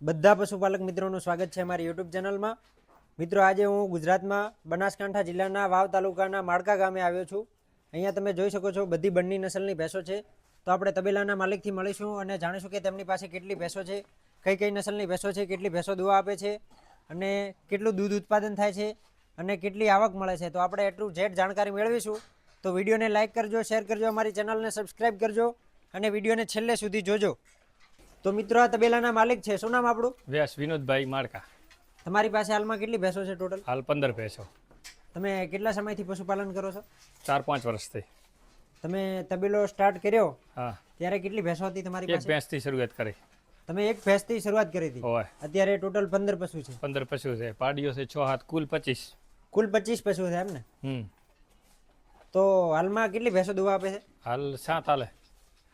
બધા પશુપાલક મિત્રોનું સ્વાગત છે અમારી યુટ્યુબ ચેનલમાં મિત્રો, આજે હું ગુજરાતમાં બનાસકાંઠા જિલ્લાના વાવ તાલુકાના માળકા ગામે આવ્યો છું. અહીંયા તમે જોઈ શકો છો બધી બંની નસલની ભેંસો છે. તો આપણે તબેલાના માલિકથી મળીશું અને જાણીશું કે તેમની પાસે કેટલી ભેંસો છે, કઈ કઈ નસલની ભેંસો છે, કેટલી ભેંસો દુવા આપે છે અને કેટલું દૂધ ઉત્પાદન થાય છે અને કેટલી આવક મળે છે. તો આપણે એટલું જેટ જાણકારી મેળવીશું. તો વિડીયોને લાઇક કરજો, શેર કરજો, અમારી ચેનલને સબસ્ક્રાઈબ કરજો અને વિડીયોને છેલ્લે સુધી જોજો. તો મિત્રો આ તબેલાના માલિક છે. શું નામ આપણું? વ્યાસ વિનોદભાઈ માળકા. તમારી પાસે હાલમાં કેટલી ભેંસો છે ટોટલ હાલ પંદર ભેંસો. તમે કેટલા સમયથી પશુપાલન કરો છો? ચાર પાંચ વર્ષથી. તમે તબેલો સ્ટાર્ટ કર્યો? હા. ત્યારે કેટલી ભેંસો હતી તમારી એક પાસે? ભેંસથી શરૂઆત કરી. તમે એક ભેંસથી શરૂઆત કરી હતી? અત્યારે ટોટલ પંદર પશુ છે. પંદર પશુ છે. પાડીઓ છે છ હાથ કુલ પચીસ. કુલ પચીસ પશુ છે એમ ને? હમ. તો હાલમાં કેટલી ભેંસો દુવા આપે છે? હાલ સાત હાલે.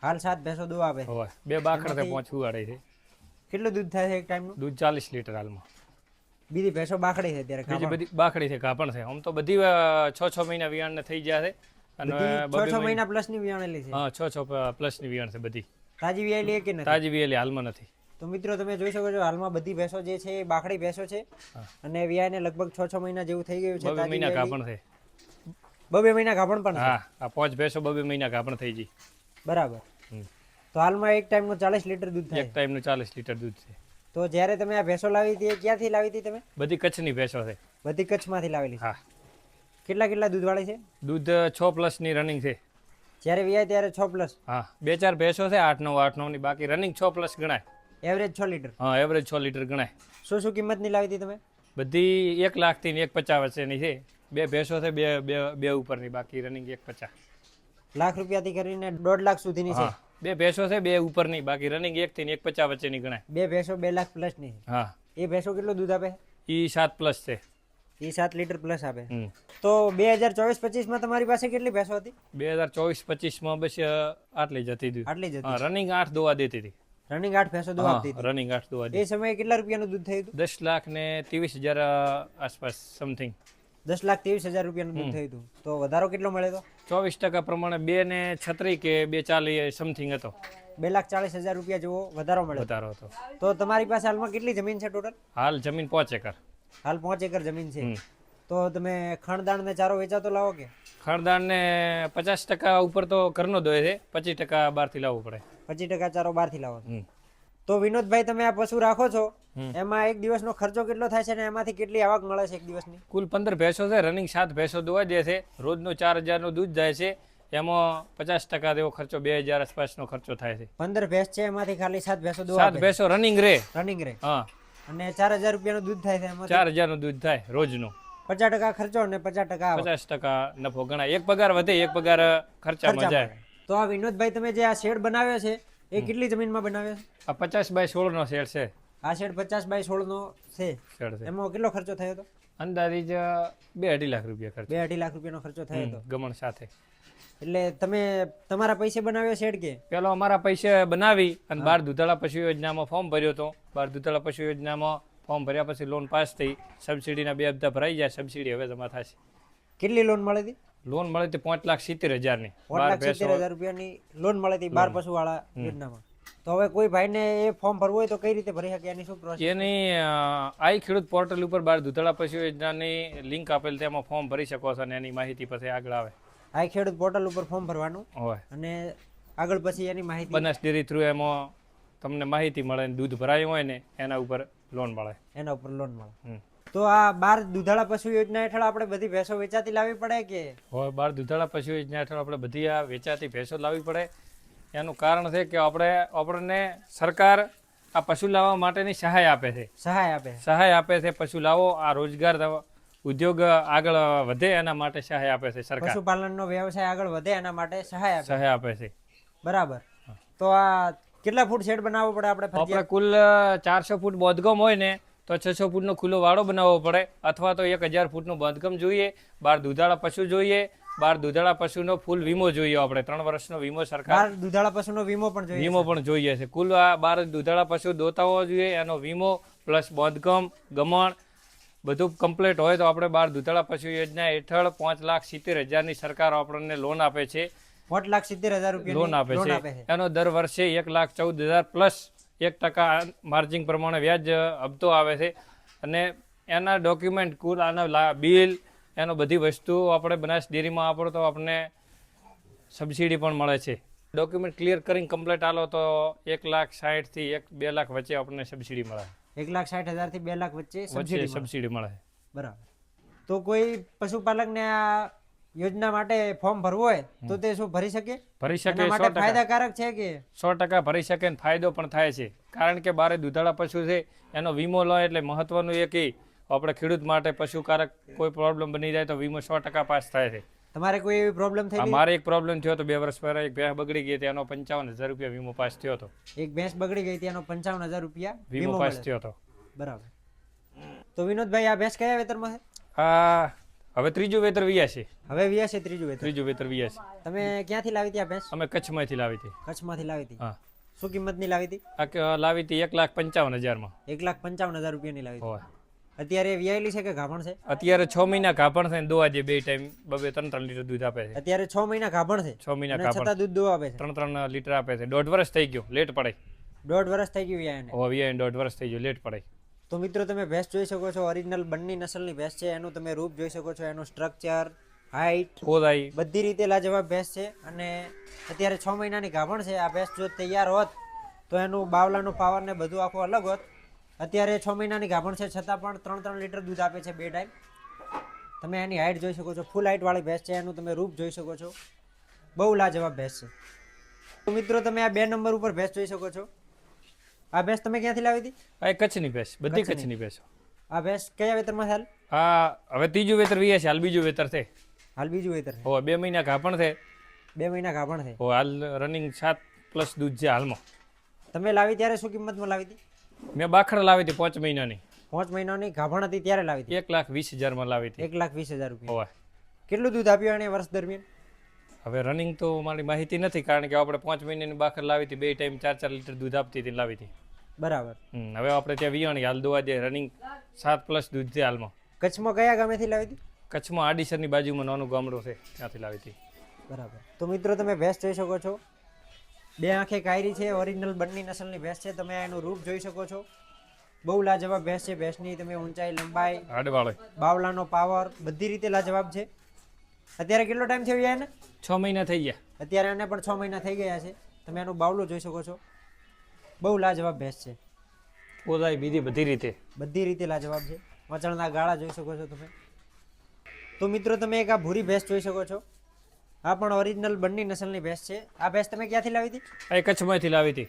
હાલ સાત ભેંસો દૂધ આપે. હોય બે બાખડ છે પાંચ ઉગાડે છે. કેટલું દૂધ થાય છે એક ટાઈમનું દૂધ ચાલીસ લીટર હાલમાં. બીજી ભેંસો બાખડી છે ત્યારે બીજી બધી બાખડી છે કાપણ છે. આમ તો બધી છ છ મહિના વિયાણને થઈ ગયા છે. અને છ છ મહિના- મહિના પ્લસની વિયાણેલી છે. હા છ છ પ્લસની વિયાણ છે બધી. તાજી વિયાલી કે નથી? તાજી વિયાલી હાલમાં નથી. તો મિત્રો તમે જોઈ શકો છો હાલમાં બધી ભેંસો જે છે એ બાખડી ભેંસો છે. અને વિયાને લગભગ છ છ મહિના જેવું થઈ ગયું છે બબે મહિના. કાપણ છે. બબે મહિના કાપણ પણ. હા આ પાંચ ભેંસો બબે મહિના કાપણ થઈ ગઈ. બરાબર. તો હાલમાં એક ટાઈમનું ચાલીસ લીટર દૂધ એક થાય ટાઈમનું ચાલીસ લીટર દૂધ છે. તો જ્યારે તમે આ ભેંસો લાવી હતી એ ક્યાંથી લાવી હતી તમે? બધી કચ્છની ભેંસો છે. બધી કચ્છમાંથી લાવેલી હા. કેટલા કેટલા દૂધવાળી છે? દૂધ છ પ્લસની રનિંગ છે. જ્યારે વ્યાય ત્યારે છ પ્લસ. હા. બે ચાર ભેંસો છે આઠ નવ આઠ નવની બાકી રનિંગ છ પ્લસ ગણાય. એવરેજ છ લીટર. હા એવરેજ છ લીટર ગણાય. શું શું કિંમતની લાવી હતી તમે? બધી એક લાખથી એક પચાસ વચ્ચેની છે. બે ભેંસો છે બે બે બે ઉપરની બાકી રનિંગ એક પચાસ. લાખ રૂપિયાથી કરીને દોઢ લાખ સુધીની છે. બે ભેંસો છે બે ઉપરની. બાકી રનિંગ એક થી એક પચાસ વચ્ચેની ગણાય. બે ભેંસો બે લાખ પ્લસની છે. હા. એ ભેંસો કેટલું દૂધ આપે? એ સાત પ્લસ છે. એ સાત લીટર પ્લસ આપે. તો બે હજાર ચોવીસ પચીસમાં તમારી પાસે કેટલી ભેંસો હતી? બે હજાર ચોવીસ પચીસમાં બસ આટલી જતી હતી આટલી જતી રનિંગ આઠ દોવા દેતી હતી. રનિંગ આઠ ભેંસો દોવા આપતી રનિંગ આઠ દોવા એ સમયે કેટલા રૂપિયાનું દૂધ થયું હતું? દસ લાખ ને ત્રેવીસ હજાર આસપાસ સમથિંગ દસ લાખ ત્રેવીસ હજાર રૂપિયાનું દૂધ થયું હતું. તો વધારો કેટલો મળે તો? ચોવીસ ટકા પ્રમાણે બે ને છત્રી કે બે ચાલી સમથિંગ હતો. બે લાખ ચાલીસ હજાર રૂપિયા જેવો વધારો મળે વધારો હતો. તો તમારી પાસે હાલમાં કેટલી જમીન છે ટોટલ હાલ જમીન પાંચ એકર. હાલ પાંચ એકર જમીન છે. તો તમે ખણદાણ ને ચારો વેચાતો લાવો કે? ખણદાણ ને પચાસ ટકા ઉપર તો ઘરનો દોય છે. પચીસ ટકા બહારથી લાવવું પડે. પચીસ ટકા ચારો બહારથી લાવો. તો વિનોદભાઈ તમે આ પશુ રાખો છો એમાં એક દિવસનો ખર્ચો કેટલો થાય છે અને એમાંથી કેટલી આવક મળે છે એક દિવસની? કુલ પંદર ભેંસો છે રનિંગ સાત ભેંસો દોવા દે છે રોજનો ચાર હજારનું દૂધ જાય છે એમાં પચાસ ટકા જેવો ખર્ચો બે હજાર આસપાસનો ખર્ચો થાય છે. પંદર ભેંસ છે એમાંથી ખાલી સાત ભેંસો દોવા સાત ભેંસો રનિંગ રે. રનિંગ રે. હા. અને ચાર હજાર રૂપિયાનું દૂધ થાય છે એમાં ચાર હજારનું દૂધ થાય રોજનું. પચાસ ટકા ખર્ચો અને પચાસ ટકા પચાસ ટકા નફો ગણાય. એક પગાર વધે એક પગાર ખર્ચામાં. જાય. તો આ વિનોદભાઈ તમે જે આ શેડ બનાવ્યો છે એ કેટલી જમીનમાં બનાવે? આ પચાસ બાય સોળનો શેડ છે. આ શેડ પચાસ બાય સોળ નો છે. શેડ છે. એમાં કેટલો ખર્ચો થયો હતો? અંદાજિત બે અઢી લાખ રૂપિયા ખર્ચ. બે અઢી લાખ રૂપિયાનો ખર્ચો થયો હતો. ગમણ સાથે. એટલે તમે તમારા પૈસે બનાવ્યો શેડ કે? પેલો અમારા પૈસે બનાવી અને બાર દુધાળા પશુ યોજનામાં ફોર્મ ભર્યો હતો. બાર દુધાળા પશુ યોજનામાં ફોર્મ ભર્યા પછી લોન પાસ થઈ. સબસિડીના બે હપ્તા ભરાઈ જાય સબસિડી હવે જમા થશે. કેટલી લોન મળી હતી? લોન મળે તે પાંચ લાખ સિત્તેર હજારની. પાંચ લાખ સિત્તેર હજાર રૂપિયાની લોન મળે તે બાર પશુ વાળા યોજનામાં. તો હવે કોઈ ભાઈને એ ફોર્મ ભરવું હોય તો કઈ રીતે ભરી શકે? એની શું પ્રોસેસ એની આઈ ખેડૂત પોર્ટલ ઉપર બાર દુધાળા પશુ યોજનાની લિંક આપેલ તેમાં ફોર્મ ભરી શકો છો અને એની માહિતી પછી આગળ આવે. આ ખેડૂત પોર્ટલ ઉપર ફોર્મ ભરવાનું હોય. અને આગળ પછી એની માહિતી બનાસ ડેરી થ્રુ એમાં તમને માહિતી મળે દૂધ ભરાયું હોય ને એના ઉપર લોન મળે. એના ઉપર લોન મળે. તો આ બાર દુધાળા પશુ યોજના હેઠળ આપણે બધી ભેંસો વેચાતી લાવવી પડે કે? હોય બાર દુધાળા પશુ યોજના હેઠળ આપણે બધી આ વેચાતી ભેંસો લાવવી પડે. એનું કારણ છે કે આપણે આપણને સરકાર આ પશુ લાવવા માટેની સહાય આપે છે. સહાય આપે. સહાય આપે છે પશુ લાવો આ રોજગાર ઉદ્યોગ આગળ વધે એના માટે સહાય આપે છે સરકાર. પશુપાલનનો વ્યવસાય આગળ વધે એના માટે સહાય આપે. સહાય આપે છે. બરાબર. તો આ કેટલા ફૂટ શેડ બનાવવો પડે આપણે આપણે કુલ ચારસો ફૂટ બોધગમ હોય ને તો છસો ફૂટનો ખુલ્લો વાડો બનાવવો પડે. અથવા તો એક હજાર ફૂટનું બાંધકામ જોઈએ બાર દુધાળા પશુ જોઈએ બાર દુધાળા પશુનો ફૂલ વીમો જોઈએ આપણે. ત્રણ વર્ષનો વીમો સરકાર દૂધાળા પશુનો વીમો પણ જોઈએ વીમો પણ જોઈએ છે. કુલ આ બાર દુધાળા પશુ દોતા હોવા જોઈએ એનો વીમો પ્લસ બાંધકામ ગમણ બધું કમ્પ્લીટ હોય તો આપણે બાર દૂધાળા પશુ યોજના હેઠળ પાંચ લાખ સિત્તેર હજારની સરકાર આપણને લોન આપે છે. પાંચ લાખ સિત્તેર હજાર લોન રૂપિયા લોન આપે છે. એનો દર વર્ષે એક લાખ ચૌદ હજાર પ્લસ એક ટકા માર્જિંગ પ્રમાણે વ્યાજ હપ્તો આવે છે. અને એના ડોક્યુમેન્ટ કુલ આના બિલ એનો બધી વસ્તુઓ આપણે બનાસ ડેરીમાં આપણો તો આપણને સબસિડી પણ મળે છે. ડોક્યુમેન્ટ ક્લિયર કરીને કમ્પ્લેટ આલો તો એક લાખ સાહીઠથી એક બે લાખ વચ્ચે આપણને સબસિડી મળે. એક લાખ સાઠ હજારથી બે લાખ વચ્ચે સબસિડી મળે. બરાબર. તો કોઈ પશુપાલકને આ યોજના માટે ફોર્મ ભરવું હોય તો તે શું ભરી શકે? ભરી શકે માટે ફાયદાકારક છે કે? સો ટકા ભરી શકે ને ફાયદો પણ થાય છે. કારણ કે બારે દૂધાળા પશુ છે એનો વીમો લો એટલે મહત્વનું એ કે આપણે ખેડૂત માટે પશુકારક કોઈ પ્રોબ્લેમ બની જાય તો વીમો સો ટકા પાસ થાય છે. તમારે કોઈ એવી પ્રોબ્લેમ થઈ મારે એક પ્રોબ્લેમ થયો હતો બે વર્ષ પહેલા એક ભેંસ બગડી ગઈ હતી એનો પંચાવન હજાર રૂપિયા વીમો પાસ થયો હતો. એક ભેંસ બગડી ગઈ ત્યાંનો પંચાવન હજાર રૂપિયા વીમો વીમો પાસ થયો હતો. બરાબર. તો વિનોદભાઈ આ ભેંસ કયા વેતરમાં છે? આ હવે ત્રીજું વેતર વિયા છે. હવે વ્યા છે ત્રીજું વેતર. ત્રીજું વેતર વિયા તમે ક્યાંથી લાવી હતી આ ભેંસ? અમે કચ્છમાંથી લાવી હતી. કચ્છમાંથી લાવી હતી? હા. શું કિંમતની લાવી હતી? આ લાવી હતી એક લાખ પંચાવન હજારમાં. એક લાખ પંચાવન હજાર રૂપિયાની લાવી હોય. અત્યારે વ્યાયેલી છે કે ગાભણ છે? અત્યારે છ મહિના ગાભણ છે ને દોવા જે બે ટાઈમ બબે ત્રણ ત્રણ લીટર દૂધ આપે છે. અત્યારે છ મહિના ગાભણ છે? છ મહિના ગાભણ. છતાં દૂધ દોવા આપે છે? ત્રણ ત્રણ લીટર આપે છે. દોઢ વર્ષ થઈ ગયો. લેટ પડે દોઢ વર્ષ થઈ ગયું વિયાને હો વીઆઈ દોઢ વર્ષ થઈ ગયો. લેટ પડે તો મિત્રો તમે ભેંસ જોઈ શકો છો. ઓરિજિનલ બંની નસલની ભેંસ છે. એનું તમે રૂપ જોઈ શકો છો. એનું સ્ટ્રક્ચર હાઈટ ખોદાઈ. બધી રીતે લાજવાબ ભેંસ છે. અને અત્યારે છ મહિનાની ગાભણ છે. આ ભેંસ જો તૈયાર હોત તો એનું બાવલાનું પાવર ને બધું આખું અલગ હોત. અત્યારે છ મહિનાની ગાભણ છે. છતાં પણ ત્રણ ત્રણ લીટર દૂધ આપે છે બે ટાઈમ તમે એની હાઈટ જોઈ શકો છો. ફૂલ હાઈટ વાળી ભેંસ છે. એનું તમે રૂપ જોઈ શકો છો. બહુ લાજવાબ ભેંસ છે. તો મિત્રો તમે આ બે નંબર ઉપર ભેંસ જોઈ શકો છો. આ ભેંસ તમે ક્યાંથી લાવી હતી? આ કચ્છની ભેંસ બધી કચ્છની. ભેંસ. આ ભેંસ કયા વેતરમાં હાલ? આ હવે ત્રીજું વેતર વીએ છે હાલ બીજું વેતર છે. હાલ બીજું વેતર છે. હો બે મહિના કાપણ છે. બે મહિના ગાભણ છે. હો હાલ રનિંગ સાત પ્લસ દૂધ છે હાલમાં. તમે લાવી ત્યારે શું કિંમતમાં લાવી હતી? મેં બાખર લાવી હતી પાંચ મહિનાની. પાંચ મહિનાની ગાભણ હતી ત્યારે લાવી હતી? એક લાખ વીસ હજારમાં લાવી હતી. એક લાખ વીસ હજાર રૂપિયા. કેટલું દૂધ આપ્યું એને વર્ષ દરમિયાન? હવે રનિંગ તો મારી માહિતી નથી કારણ કે આપણે પાંચ મહિનાની બાખર લાવી હતી બે ટાઈમ ચાર ચાર લીટર દૂધ આપતી હતી લાવી હતી. બરાબર. હવે આપણે ત્યાં વિયાણી હાલ દોવા દે રનિંગ સાત પ્લસ દૂધ છે હાલમાં. કચ્છમાં કયા ગામેથી લાવી હતી? કચ્છમાં આડીસરની બાજુમાં નાનું ગામડું છે ત્યાંથી લાવી હતી. બરાબર. તો મિત્રો તમે ભેંસ જોઈ શકો છો. બે આંખે કાયરી છે ઓરિજિનલ બંની નસલની ભેંસ છે તમે એનું રૂપ જોઈ શકો છો. બહુ લાજવાબ ભેંસ છે ભેંસની તમે ઊંચાઈ લંબાઈ બાવલાનો પાવર બધી રીતે લાજવાબ છે. અત્યારે કેટલો ટાઈમ થયો એને? છ મહિના થઈ ગયા. અત્યારે એને પણ છ મહિના થઈ ગયા છે. તમે એનું બાવલું જોઈ શકો છો. બહુ લાજવાબ ભેંસ છે. પોદાય બીજી બધી રીતે. બધી રીતે લાજવાબ છે. વચણના ગાળા જોઈ શકો છો તમે. તો મિત્રો તમે એક આ ભૂરી ભેંસ જોઈ શકો છો. આ પણ ઓરિજિનલ બંની નસલની ભેંસ છે. આ ભેંસ તમે ક્યાંથી લાવી હતી? આ કચ્છમાંથી લાવી હતી.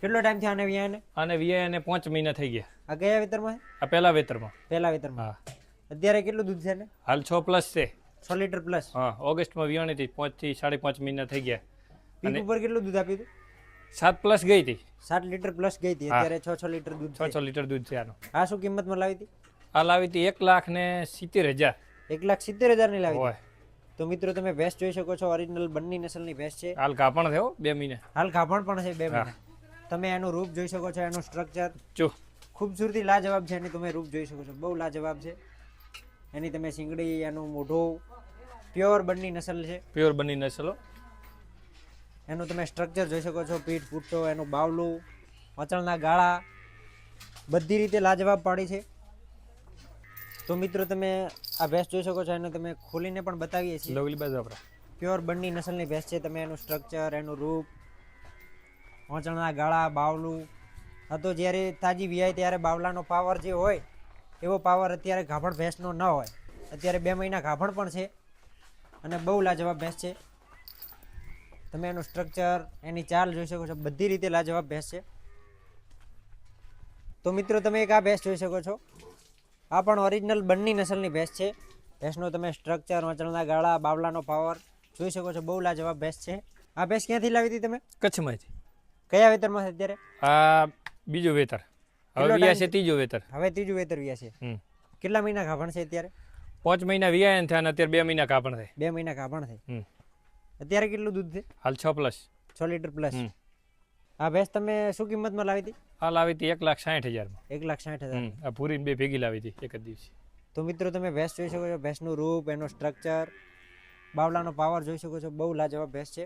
કેટલો ટાઈમ થયો આને વિયાને અને વિયાને પાંચ મહિના થઈ ગયા. આ કયા વેતરમાં? આ પહેલા વેતરમાં. પહેલા વેતરમાં. હા. અત્યારે કેટલું દૂધ છે ને હાલ છ પ્લસ છે. છ લીટર પ્લસ હા ઓગસ્ટમાં વિયાણી હતી પાંચથી સાડી પાંચ મહિના થઈ ગયા. પીક ઉપર કેટલું દૂધ આપ્યું હતું? સાત પ્લસ ગઈ હતી. સાત લીટર પ્લસ ગઈ હતી. અત્યારે છ છ લીટર દૂધ છ. છ લીટર દૂધ છે આનું. આ શું કિંમતમાં લાવી હતી? આ લાવી હતી એક લાખ ને સિત્તેર હજાર. એક લાખ સિત્તેર હજારની લાવી હોય. તો મિત્રો તમે ભેંસ જોઈ શકો છો. ઓરિજિનલ બંની નસલની ભેંસ છે. હાલ કાપણ થયો બે મહિને. હાલ ગાભણ પણ છે બે મહિના. તમે એનું રૂપ જોઈ શકો છો એનું સ્ટ્રક્ચર જો. ખૂબસૂરતી લાજવાબ છે એની તમે રૂપ જોઈ શકો છો. બહુ લાજવાબ છે. એની તમે સિંગડી એનું મોઢું પ્યોર બંની નસલ છે. પ્યોર બની નસલો. એનું તમે સ્ટ્રક્ચર જોઈ શકો છો પીઠ પૂટો એનું બાવલું વચણના ગાળા બધી રીતે લાજવાબ પાડી છે. તો મિત્રો તમે આ ભેંસ જોઈ શકો છો એને તમે ખોલીને પણ બતાવીએ છીએ. લવલી બાજુ આપણા પ્યોર બંની નસલની ભેંસ છે તમે એનું સ્ટ્રક્ચર એનું રૂપ વચણના ગાળા બાવલું. આ તો જ્યારે તાજી વિયાય ત્યારે બાવલાનો પાવર જે હોય એવો પાવર અત્યારે ગાભણ ભેંસનો ન હોય. અત્યારે બે મહિના ગાભણ પણ છે. અને બહુ લાજવાબ ભેંસ છે. તમે એનું સ્ટ્રક્ચર એની ચાલ જોઈ શકો છો. બધી રીતે લાજવાબ ભેંસ છે. તો મિત્રો તમે એક આ ભેંસ જોઈ શકો છો. આ પણ ઓરિજિનલ બંની નસલની ભેંસ છે. ભેંસનો તમે સ્ટ્રક્ચર વચણના ગાળા બાવલાનો પાવર જોઈ શકો છો. બહુ લાજવાબ ભેંસ છે. આ ભેંસ ક્યાંથી લાવી હતી તમે? કચ્છમાંથી. કયા વેતરમાં છે અત્યારે? આ બીજું વેતર. હવે વ્યાસે ત્રીજું વેતર. હવે ત્રીજું વેતર વ્યાસે. કેટલા મહિના ગાભણ છે અત્યારે? પાંચ મહિના વિયા થયા અને અત્યારે બે મહિના કાપણ થાય. બે મહિના કાપણ થાય. અત્યારે કેટલું દૂધ છે? હાલ છ પ્લસ છ લીટર પ્લસ આ ભેંસ તમે શું કિંમતમાં લાવી હતી? આ લાવી હતી એક લાખ સાઠ હજારમાં. એક લાખ સાઠ હજાર આ પૂરી બે ભેગી લાવી હતી એક જ દિવસે. તો મિત્રો તમે ભેંસ જોઈ શકો છો ભેંસનું રૂપ એનું સ્ટ્રક્ચર બાવલાનો પાવર જોઈ શકો છો. બહુ લાજવાબ ભેંસ છે.